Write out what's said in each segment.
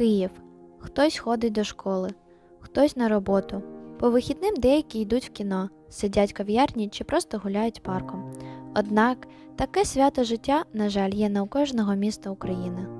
Київ. Хтось ходить до школи, хтось на роботу. По вихідним деякі йдуть в кіно, сидять в кав'ярні чи просто гуляють парком. Однак таке свято життя, на жаль, є не у кожного міста України.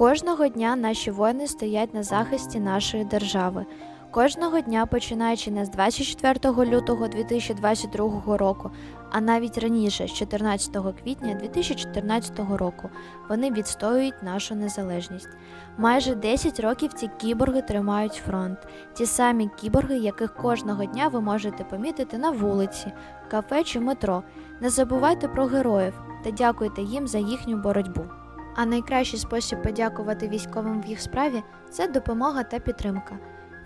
Кожного дня наші воїни стоять на захисті нашої держави. Кожного дня, починаючи не з 24 лютого 2022 року, а навіть раніше, з 14 квітня 2014 року, вони відстоюють нашу незалежність. Майже 10 років ці кіборги тримають фронт. Ті самі кіборги, яких кожного дня ви можете помітити на вулиці, кафе чи метро. Не забувайте про героїв та дякуйте їм за їхню боротьбу. А найкращий спосіб подякувати військовим в їх справі це допомога та підтримка.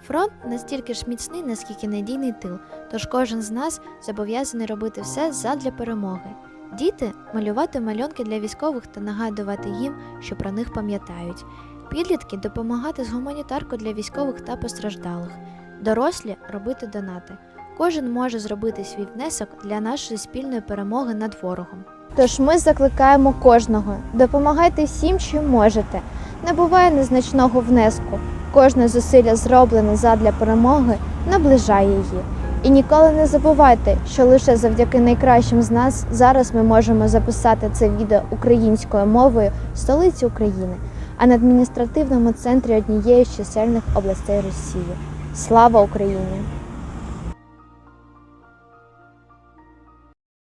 Фронт настільки ж міцний, наскільки надійний тил, тож кожен з нас зобов'язаний робити все задля перемоги. Діти малювати малюнки для військових та нагадувати їм, що про них пам'ятають. Підлітки допомагати з гуманітаркою для військових та постраждалих. Дорослі робити донати. Кожен може зробити свій внесок для нашої спільної перемоги над ворогом. Тож ми закликаємо кожного, допомагайте всім, чим можете. Не буває незначного внеску. Кожне зусилля, зроблене задля перемоги, наближає її. І ніколи не забувайте, що лише завдяки найкращим з нас зараз ми можемо записати це відео українською мовою в столиці України, а на адміністративному центрі однієї з чисельних областей Росії. Слава Україні!